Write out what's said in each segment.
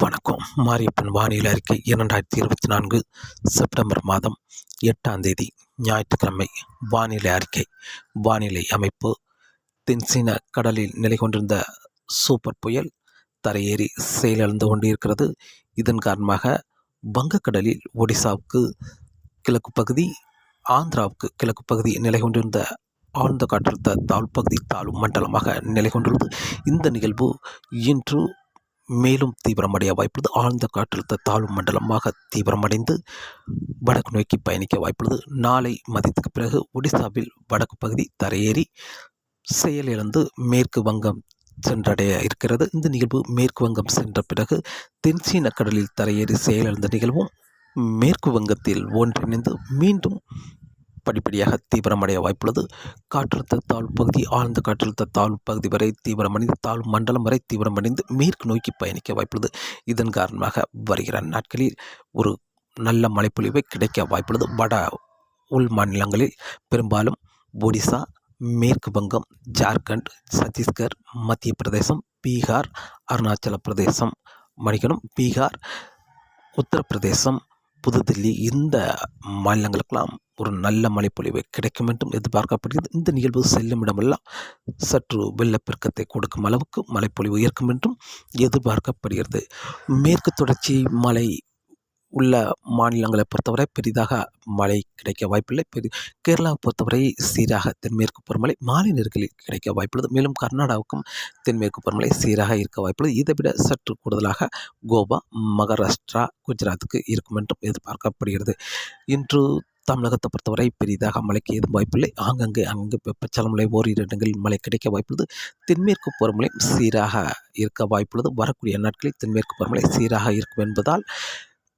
வணக்கம். மாரியப்பன் வானிலை அறிக்கை இரண்டாயிரத்தி இருபத்தி நான்கு செப்டம்பர் மாதம் எட்டாம் தேதி ஞாயிற்றுக்கிழமை. வானிலை அறிக்கை. வானிலை அமைப்பு. தென்சீன கடலில் நிலை கொண்டிருந்த சூப்பர் புயல் தரையேறி செயலிழந்து கொண்டிருக்கிறது. இதன் காரணமாக வங்கக்கடலில் ஒடிசாவுக்கு கிழக்கு பகுதி ஆந்திராவுக்கு கிழக்கு பகுதி நிலை கொண்டிருந்த ஆழ்ந்த காற்றழுத்த தாழ்வு பகுதி தாழ்வு மண்டலமாக நிலை கொண்டுள்ளது. இந்த நிகழ்வு இன்று மேலும் தீவிரமடைய வாய்ப்புள்ளது. ஆழ்ந்த காற்றழுத்த தாழ்வு மண்டலமாக தீவிரமடைந்து வடக்கு நோக்கி பயணிக்க வாய்ப்புள்ளது. நாளை மதியத்துக்கு பிறகு ஒடிசாவில் வடக்கு பகுதி தரையேறி செயலிழந்து மேற்கு வங்கம் சென்றடைய இருக்கிறது. இந்த நிகழ்வு மேற்கு வங்கம் சென்ற பிறகு தென்சீன கடலில் தரையேறி செயலிழந்த நிகழ்வும் மேற்கு வங்கத்தில் ஒன்றிணைந்து மீண்டும் படிப்படியாக தீவிரமடைய வாய்ப்புள்ளது. காற்றழுத்த தாழ்வு பகுதி ஆழ்ந்த காற்றழுத்த தாழ்வு பகுதி வரை தீவிரமடைந்து தாழ்வு மண்டலம் வரை தீவிரமடைந்து மேற்கு நோக்கி பயணிக்க வாய்ப்புள்ளது. இதன் காரணமாக வருகிற நாட்களில் ஒரு நல்ல மழைப்பொழிவை கிடைக்க வாய்ப்புள்ளது. வட உள் மாநிலங்களில் பெரும்பாலும் ஒடிசா மேற்கு வங்கம் ஜார்க்கண்ட் சத்தீஸ்கர் மத்திய பிரதேசம் பீகார் அருணாச்சல பிரதேசம் மன்னிக்கணும் பீகார் உத்தரப்பிரதேசம் புதுதில்லி இந்த மாநிலங்களுக்கெல்லாம் ஒரு நல்ல மழைப்பொழிவு கிடைக்கும் என்றும் எதிர்பார்க்கப்படுகிறது. இந்த நிகழ்வு செல்லும் இடமெல்லாம் சற்று வெள்ளப்பெருக்கத்தை கொடுக்கும் அளவுக்கு மழைப்பொழிவு இருக்கும் என்றும் எதிர்பார்க்கப்படுகிறது. மேற்கு தொடர்ச்சி மலை உள்ள மாநிலங்களை பொறுத்தவரை பெரிதாக மழை கிடைக்க வாய்ப்பில்லை. பெரி கேரளாவை பொறுத்தவரை சீராக தென்மேற்கு பருவமழை மாலை நேரங்களில் கிடைக்க வாய்ப்புள்ளது. மேலும் கர்நாடகாவுக்கும் தென்மேற்கு பருவமழை சீராக இருக்க வாய்ப்புள்ளது. இதை விட சற்று கூடுதலாக கோவா மகாராஷ்டிரா குஜராத்துக்கு இருக்கும் என்றும் எதிர்பார்க்கப்படுகிறது. இன்று தமிழகத்தை பொறுத்தவரை பெரிதாக மழைக்கு எதுவும் வாய்ப்பில்லை. ஆங்கங்கே அங்கங்கே வெப்பச்சலமலை ஓரிரு இடங்களில் மழை கிடைக்க வாய்ப்புள்ளது. தென்மேற்கு பருவமழை சீராக இருக்க வாய்ப்புள்ளது. வரக்கூடிய நாட்களில் தென்மேற்கு பருவமழை சீராக இருக்கும் என்பதால்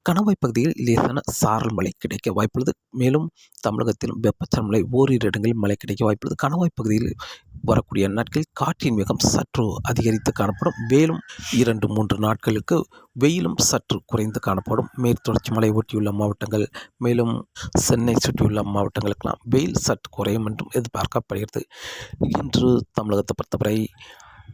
கணவாய் பகுதியில் லேசான சாரல் மழை கிடைக்க வாய்ப்புள்ளது. மேலும் தமிழகத்திலும் வெப்பச்சலமலை ஓரிரு இடங்களில் மழை கிடைக்க வாய்ப்புள்ளது. கணவாய் பகுதியில் வரக்கூடிய நாட்களில் காற்றின் வேகம் சற்று அதிகரித்து காணப்படும். மேலும் இரண்டு மூன்று நாட்களுக்கு வெயிலும் சற்று குறைந்து காணப்படும். மேற்தொடர்ச்சி மலை ஒட்டியுள்ள மாவட்டங்கள் மேலும் சென்னை சுற்றியுள்ள மாவட்டங்களுக்கெல்லாம் வெயில் சற்று குறையும் என்றும் எதிர்பார்க்கப்படுகிறது. இன்று தமிழகத்தை பொறுத்தவரை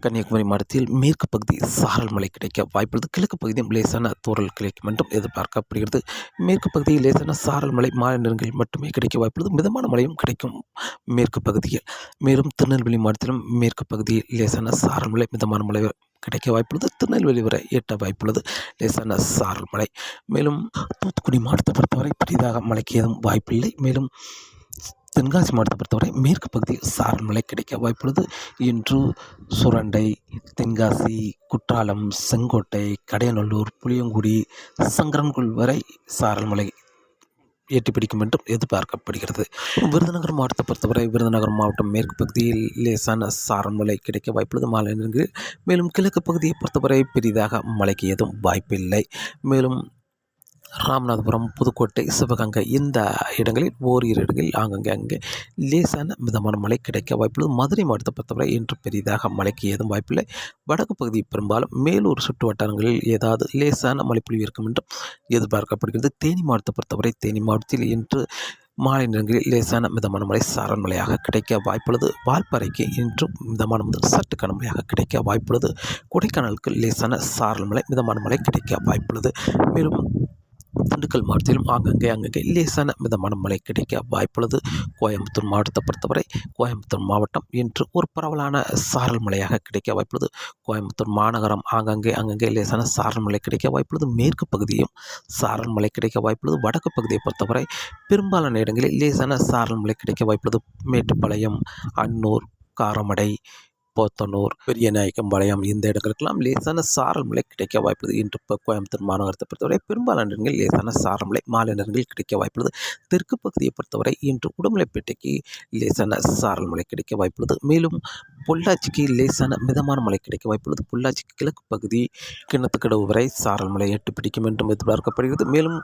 கன்னியாகுமரி மாவட்டத்தில் மேற்கு பகுதி சாரல் மழை கிடைக்க வாய்ப்புள்ளது கிழக்கு பகுதியும் லேசான தூரல் கிடைக்கும் என்றும் எதிர்பார்க்கப்படுகிறது. மேற்கு பகுதியில் லேசான சாரல் மழை மாலை நேரங்களில் மட்டுமே கிடைக்க வாய்ப்புள்ளது மிதமான மழையும் கிடைக்கும் மேற்கு பகுதியில். மேலும் திருநெல்வேலி மாவட்டத்திலும் மேற்கு பகுதியில் லேசான சாரல் மழை மிதமான மழை கிடைக்க வாய்ப்புள்ளது திருநெல்வேலி வரை எட்ட வாய்ப்புள்ளது லேசான சாரல் மழை. மேலும் தூத்துக்குடி மாவட்டத்தை பொறுத்தவரை பெரிதாக மழைக்கு ஏதும் வாய்ப்பில்லை. மேலும் தென்காசி மாவட்டத்தை பொறுத்தவரை மேற்கு பகுதியில் சாரல் மழை கிடைக்க வாய்ப்புள்ளது. இன்று சுரண்டை தென்காசி குற்றாலம் செங்கோட்டை கடையநல்லூர் புளியங்குடி சங்கரன்குள் வரை சாரல் மழை எட்டி பிடிக்கும் என்றும் எதிர்பார்க்கப்படுகிறது. விருதுநகர் மாவட்டத்தை பொறுத்தவரை விருதுநகர் மாவட்டம் மேற்கு பகுதியில் லேசான சாரல் மழை கிடைக்க வாய்ப்புள்ளது. மாலை நேரங்களில் மேலும் கிழக்கு பகுதியை பொறுத்தவரை பெரிதாக மழைக்கு எதுவும் வாய்ப்பில்லை. மேலும் ராமநாதபுரம் புதுக்கோட்டை சிவகங்கை இந்த இடங்களில் ஓரிரு இடங்களில் ஆங்கங்கே அங்கே லேசான மிதமான மழை கிடைக்க வாய்ப்புள்ளது. மதுரை மாவட்டத்தை பொறுத்தவரை இன்று பெரிதாக மழைக்கு ஏதும் வாய்ப்பில்லை. வடக்கு பகுதி பெரும்பாலும் மேலூர் சுற்று வட்டாரங்களில் ஏதாவது லேசான மழைப்பொழிவு இருக்கும் என்றும் எதிர்பார்க்கப்படுகிறது. தேனி மாவட்டத்தை பொறுத்தவரை தேனி மாவட்டத்தில் இன்று மாலை நேரங்களில் லேசான மிதமான மழை சாரல் மழையாக கிடைக்க வாய்ப்புள்ளது. வால்பாறைக்கு இன்று மிதமான முதல் சற்று கனமழையாக கிடைக்க வாய்ப்புள்ளது. கொடைக்கானலுக்கு லேசான சாரல் மழை மிதமான மழை கிடைக்க வாய்ப்புள்ளது. மேலும் திண்டுக்கல் மாவட்டத்திலும் ஆங்கங்கே அங்கங்கே லேசான மிதமான மழை கிடைக்க வாய்ப்புள்ளது. கோயம்புத்தூர் மாவட்டத்தை பொறுத்தவரை கோயம்புத்தூர் மாவட்டம் இன்று ஒரு பரவலான சாரல் மழையாக கிடைக்க வாய்ப்புள்ளது. கோயம்புத்தூர் மாநகரம் ஆங்கங்கே அங்கங்கே லேசான சாரல் மழை கிடைக்க வாய்ப்புள்ளது. மேற்கு பகுதியும் சாரல் மழை கிடைக்க வாய்ப்புள்ளது. வடக்கு பகுதியை பொறுத்தவரை பெரும்பாலான இடங்களில் லேசான சாரல் மழை கிடைக்க வாய்ப்புள்ளது. மேட்டுப்பாளையம் அன்னூர் காரமடை போத்தனூர் பெரியநாயக்கம் வளையம் இந்த இடங்களுக்கெல்லாம் லேசான சாரல் மழை கிடைக்க வாய்ப்புள்ளது. இன்று இப்போ கோயம்புத்தூர் மாநகரத்தை பொறுத்தவரை பெரும்பாலான இடங்களில் லேசான சாரல் மழை மாலை நேரங்களில் கிடைக்க வாய்ப்புள்ளது. தெற்கு பகுதியை பொறுத்தவரை இன்று உடுமலைப்பேட்டைக்கு லேசான சாரல் மழை கிடைக்க வாய்ப்புள்ளது. மேலும் பொள்ளாச்சிக்கு லேசான மிதமான மழை கிடைக்க வாய்ப்புள்ளது. பொள்ளாச்சிக்கு கிழக்கு பகுதி கிணத்துக்கடவு வரை சாரல் மழை எட்டு பிடிக்கும் என்றும் எதிர்பார்க்கப்படுகிறது. மேலும்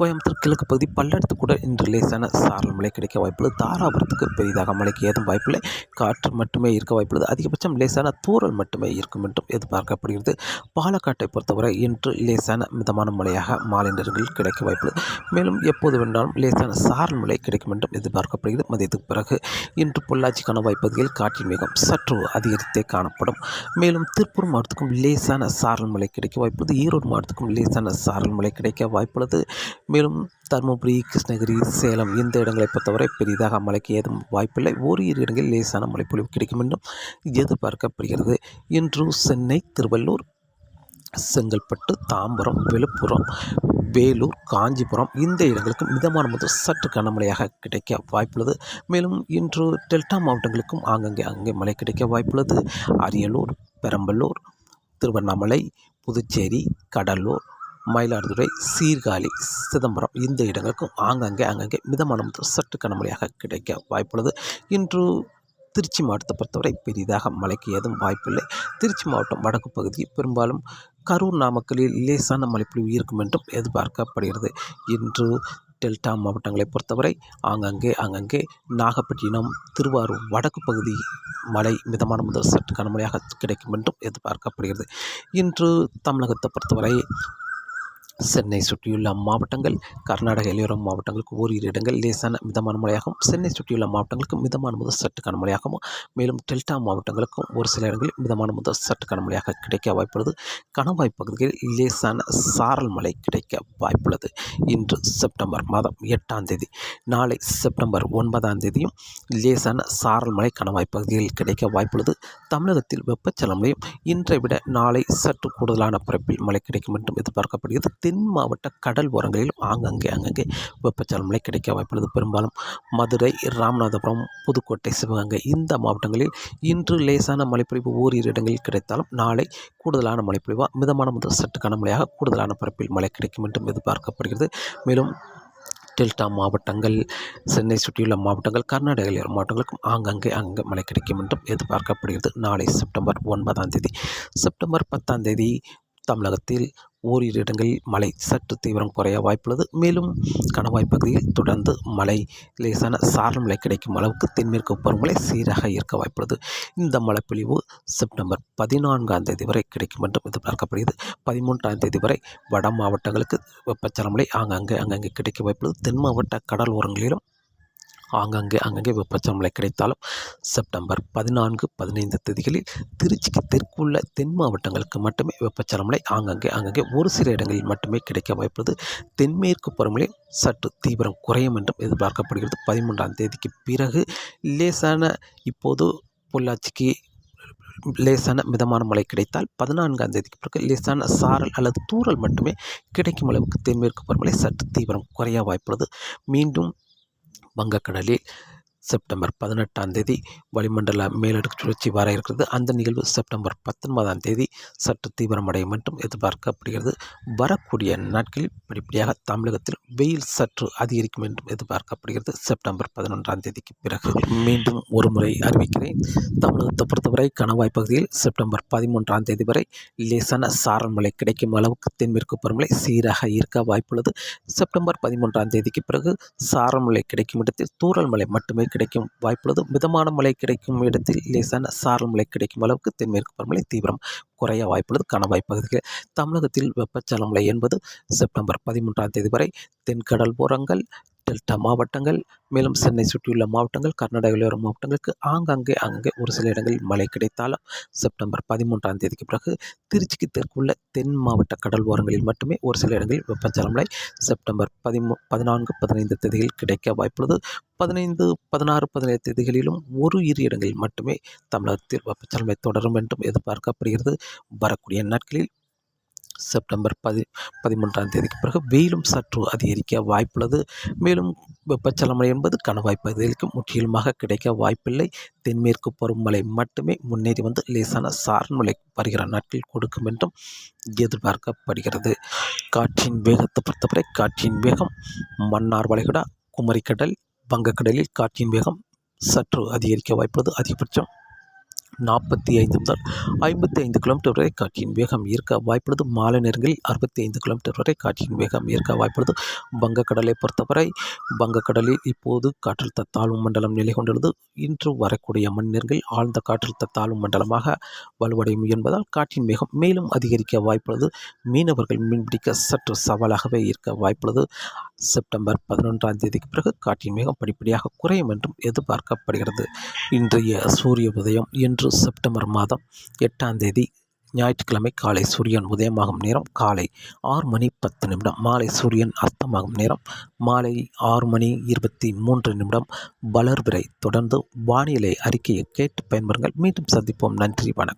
கோயம்புத்தூர் கிழக்கு பகுதி பல்லடத்து கூட இன்று லேசான சாரல் மழை கிடைக்க வாய்ப்புள்ளது. தாராபுரத்துக்கு பெரிதாக மழைக்கு ஏதும் வாய்ப்பில்லை. காற்று மட்டுமே இருக்க வாய்ப்புள்ளது. அதிகபட்சம் லேசான தூறல் மட்டுமே இருக்கும் என்றும் எதிர்பார்க்கப்படுகிறது. பாலக்காட்டை பொறுத்தவரை இன்று லேசான மிதமான மழையாக மாலை நேரங்களில் கிடைக்க வாய்ப்புள்ளது. மேலும் எப்போது வேண்டாலும் லேசான சாரல் மழை கிடைக்கும் என்றும் எதிர்பார்க்கப்படுகிறது. மதியத்துக்கு பிறகு இன்று பொள்ளாச்சி கணவாய் பகுதியில் காற்றின் வேகம் சற்று அதிகரித்தே காணப்படும். மேலும் திருப்பூர் மாவட்டத்துக்கும் லேசான சாரல் மழை கிடைக்க வாய்ப்புள்ளது. ஈரோடு மாவட்டத்துக்கும் லேசான சாரல் மழை கிடைக்க வாய்ப்புள்ளது. மேலும் தருமபுரி கிருஷ்ணகிரி சேலம் இந்த இடங்களை பொறுத்தவரை பெரிதாக மழைக்கு ஏதும் வாய்ப்பில்லை. ஓரிரு இடங்களில் லேசான மழைப்பொழிவு கிடைக்கும் என்றும் எதிர்பார்க்கப்படுகிறது. இன்று சென்னை திருவள்ளூர் செங்கல்பட்டு தாம்பரம் விழுப்புரம் வேலூர் காஞ்சிபுரம் இந்த இடங்களுக்கு மிதமான முதல் சற்று கனமழையாக கிடைக்க வாய்ப்புள்ளது. மேலும் இன்று டெல்டா மாவட்டங்களுக்கும் ஆங்கங்கே அங்கே மழை கிடைக்க வாய்ப்புள்ளது. அரியலூர் பெரம்பலூர் திருவண்ணாமலை புதுச்சேரி கடலூர் மயிலாடுதுறை சீர்காழி சிதம்பரம் இந்த இடங்களுக்கும் ஆங்கங்கே அங்கங்கே மிதமான முதல் சற்று கனமழையாக கிடைக்க வாய்ப்புள்ளது. இன்று திருச்சி மாவட்டத்தை பொறுத்தவரை பெரிதாக மழைக்கு ஏதும் வாய்ப்பில்லை. திருச்சி மாவட்டம் வடக்கு பகுதி பெரும்பாலும் கரூர் நாமக்கலில் லேசான மழைப்பொழிவு இருக்கும் என்றும் எதிர்பார்க்கப்படுகிறது. இன்று டெல்டா மாவட்டங்களை பொறுத்தவரை ஆங்கங்கே அங்கங்கே நாகப்பட்டினம் திருவாரூர் வடக்கு பகுதி மழை மிதமான முதல் சற்று கனமழையாக கிடைக்கும் என்றும் எதிர்பார்க்கப்படுகிறது. இன்று தமிழகத்தை பொறுத்தவரை சென்னை சுற்றியுள்ள மாவட்டங்கள் கர்நாடக எல்லையோர மாவட்டங்களுக்கு ஓரிரு இடங்கள் லேசான மிதமான மழையாகும் சென்னை சுற்றியுள்ள மாவட்டங்களுக்கு மிதமான முதல் சற்று கனமழையாகவும் மேலும் டெல்டா மாவட்டங்களுக்கும் ஒரு சில இடங்களில் மிதமான முதல் சற்று கனமழையாக கிடைக்க வாய்ப்புள்ளது. கணவாய் பகுதிகளில் லேசான சாரல் மழை கிடைக்க வாய்ப்புள்ளது. இன்று செப்டம்பர் மாதம் எட்டாம் தேதி நாளை செப்டம்பர் ஒன்பதாம் தேதியும் லேசான சாரல் மழை கணவாய் பகுதியில் கிடைக்க வாய்ப்புள்ளது. தமிழகத்தில் வெப்பச்சலமையும் இன்றை விட நாளை சற்று கூடுதலான பரப்பில் மழை கிடைக்கும் என்றும் எதிர்பார்க்கப்படுகிறது. தென் மாவட்ட கடல் ஓரங்களிலும் ஆங்கங்கே அங்கங்கே வெப்பச்சலம் மழை கிடைக்க வாய்ப்புள்ளது. பெரும்பாலும் மதுரை ராமநாதபுரம் புதுக்கோட்டை சிவகங்கை இந்த மாவட்டங்களில் இன்று லேசான மழைப்பொழிவு ஓரிரு இடங்களில் கிடைத்தாலும் நாளை கூடுதலான மழைப்பொழிவாக மிதமான முதல் சற்று கனமழையாக கூடுதலான பரப்பில் மழை கிடைக்கும் என்றும் எதிர்பார்க்கப்படுகிறது. மேலும் டெல்டா மாவட்டங்கள் சென்னை சுற்றியுள்ள மாவட்டங்கள் கர்நாடக மாவட்டங்களுக்கும் ஆங்கங்கே அங்கே மழை கிடைக்கும் என்றும் எதிர்பார்க்கப்படுகிறது. நாளை செப்டம்பர் ஒன்பதாம் தேதி. செப்டம்பர் பத்தாம் தேதி தமிழகத்தில் ஓரிரு இடங்களில் மழை சற்று தீவிரம் குறைய வாய்ப்புள்ளது. மேலும் கணவாய் பகுதியில் தொடர்ந்து மழை லேசான சாரல் மழை கிடைக்கும் அளவுக்கு தென்மேற்கு பருவமழை சீராக இருக்க வாய்ப்புள்ளது. இந்த மழைப்பொழிவு செப்டம்பர் பதினான்காம் தேதி வரை கிடைக்கும் என்றும் எதிர்பார்க்கப்படுகிறது. பதிமூன்றாம் தேதி வரை வட மாவட்டங்களுக்கு வெப்பச்சலமலை அங்கங்கே ஆங்காங்கே அங்கங்கே கிடைக்க வாய்ப்புள்ளது. தென் மாவட்ட கடல் ஓரங்களிலும் ஆங்காங்கே அங்கங்கே வெப்பச்சலன கிடைத்தாலும் செப்டம்பர் பதினான்கு பதினைந்து தேதிகளில் திருச்சிக்கு தெற்குள்ள தென் மாவட்டங்களுக்கு மட்டுமே வெப்பச்சலமழை ஆங்காங்கே அங்கங்கே ஒரு சில இடங்களில் மட்டுமே கிடைக்க வாய்ப்புள்ளது. தென்மேற்கு பருவமழை சற்று தீவிரம் குறையும் என்றும் எதிர்பார்க்கப்படுகிறது. பதிமூன்றாம் தேதிக்கு பிறகு லேசான இப்போது பொள்ளாச்சிக்கு லேசான மிதமான மழை கிடைத்தால் பதினான்காம் தேதிக்கு பிறகு லேசான சாரல் அல்லது தூறல் மட்டுமே கிடைக்கும் அளவுக்கு தென்மேற்கு பருவமழை சற்று தீவிரம் குறைய வாய்ப்புள்ளது. மீண்டும் வங்கக்கடலில் செப்டம்பர் பதினெட்டாம் தேதி வளிமண்டல மேலடுக்கு சுழற்சி வர இருக்கிறது. அந்த நிகழ்வு செப்டம்பர் பத்தொன்பதாம் தேதி சற்று தீவிரமடையும் என்றும் எதிர்பார்க்கப்படுகிறது. வரக்கூடிய நாட்களில் படிப்படியாக தமிழகத்தில் வெயில் சற்று அதிகரிக்கும் என்றும் எதிர்பார்க்கப்படுகிறது. செப்டம்பர் பதினொன்றாம் தேதிக்கு பிறகு மீண்டும் ஒரு முறை அறிவிக்கிறேன். தமிழகத்தை பொறுத்தவரை கணவாய் பகுதியில் செப்டம்பர் பதிமூன்றாம் தேதி வரை லேசான சாரல் மழை கிடைக்கும் அளவுக்கு தென்மேற்கு பருவமழை சீராக இருக்க வாய்ப்புள்ளது. செப்டம்பர் பதிமூன்றாம் தேதிக்கு பிறகு சாரல் மழை கிடைக்கும் இடத்தில் தூறல் மழை மட்டுமே கிடைக்கும் வாய்ப்புள்ளது. மிதமான மழை கிடைக்கும் இடத்தில் லேசான சாரல் மழை கிடைக்கும் அளவுக்கு தென்மேற்கு பருவமழை தீவிரம் குறைய வாய்ப்புள்ளது. கணவாய் பகுதிகள் தமிழகத்தில் வெப்பச்சல மழை என்பது செப்டம்பர் பதிமூன்றாம் தேதி வரை தென்கடல் ஓரங்கள் டெல்டா மாவட்டங்கள் மேலும் சென்னை சுற்றியுள்ள மாவட்டங்கள் கர்நாடகாவில் எல்லையோர மாவட்டங்களுக்கு ஆங்காங்கே அங்கே ஒரு சில இடங்களில் மழை கிடைத்தாலும் செப்டம்பர் பதிமூன்றாம் தேதிக்கு பிறகு திருச்சிக்கு தெற்குள்ள தென் மாவட்ட கடல் ஓரங்களில் மட்டுமே ஒரு சில இடங்களில் வெப்பச்சலன மழை செப்டம்பர் பதிமூ பதினான்கு பதினைந்து தேதிகளில் கிடைக்க வாய்ப்புள்ளது. பதினைந்து பதினாறு பதினேழு தேதிகளிலும் ஒரு இரு இடங்களில் மட்டுமே தமிழகத்தில் வெப்பச்சலமை தொடரும் என்றும் எதிர்பார்க்கப்படுகிறது. வரக்கூடிய நாட்களில் செப்டம்பர் பதி பதிமூன்றாம் தேதிக்கு பிறகு வெயிலும் சற்று அதிகரிக்க வாய்ப்புள்ளது. மேலும் வெப்பச்சலமலை என்பது கணவாய் பகுதிகளுக்கு முற்றிலுமாக கிடைக்க வாய்ப்பில்லை. தென்மேற்கு பருவமழை மட்டுமே முன்னேறி வந்து லேசான சார்மலை வருகிற நாட்களில் கொடுக்கும் என்றும் எதிர்பார்க்கப்படுகிறது. காற்றின் வேகத்தை பொறுத்தவரை காற்றின் வேகம் மன்னார் வளைகுடா குமரிக்கடல் வங்கக்கடலில் காற்றின் வேகம் சற்று அதிகரிக்க வாய்ப்புள்ளது. அதிகபட்சம் நாற்பத்தி ஐந்து முதல் ஐம்பத்தி ஐந்து கிலோமீட்டர் வரை காற்றின் வேகம் இருக்க வாய்ப்புள்ளது. மாலை நேரங்களில் அறுபத்தி ஐந்து கிலோமீட்டர் வரை காற்றின் வேகம் இருக்க வாய்ப்புள்ளது. வங்கக்கடலை பொறுத்தவரை வங்கக்கடலில் இப்போது காற்றழுத்த தாழ்வு மண்டலம் நிலை கொண்டுள்ளது. இன்று வரக்கூடிய மணி நேரங்களில் ஆழ்ந்த காற்றழுத்த தாழ்வு மண்டலமாக வலுவடையும் என்பதால் காற்றின் வேகம் மேலும் அதிகரிக்க வாய்ப்புள்ளது. மீனவர்கள் மீன்பிடிக்க சற்று சவாலாகவே இருக்க வாய்ப்புள்ளது. செப்டம்பர் பதினொன்றாம் தேதிக்கு பிறகு காற்றின் வேகம் படிப்படியாக குறையும் என்றும் எதிர்பார்க்கப்படுகிறது. இன்றைய சூரிய உதயம் இன்று செப்டம்பர் மாதம் எட்டாம் தேதி. ஞாயிற்றுக்கிழமை காலை சூரியன் உதயமாகும் நேரம் காலை ஆறு மணி பத்து நிமிடம் மாலை சூரியன் அஸ்தமாகும் நேரம் மாலை ஆறு மணி இருபத்தி மூன்று நிமிடம். வளர்விரை தொடர்ந்து வானிலை அறிக்கையை கேட்டு பயன்பெறுங்கள். மீண்டும் சந்திப்போம். நன்றி வணக்கம்.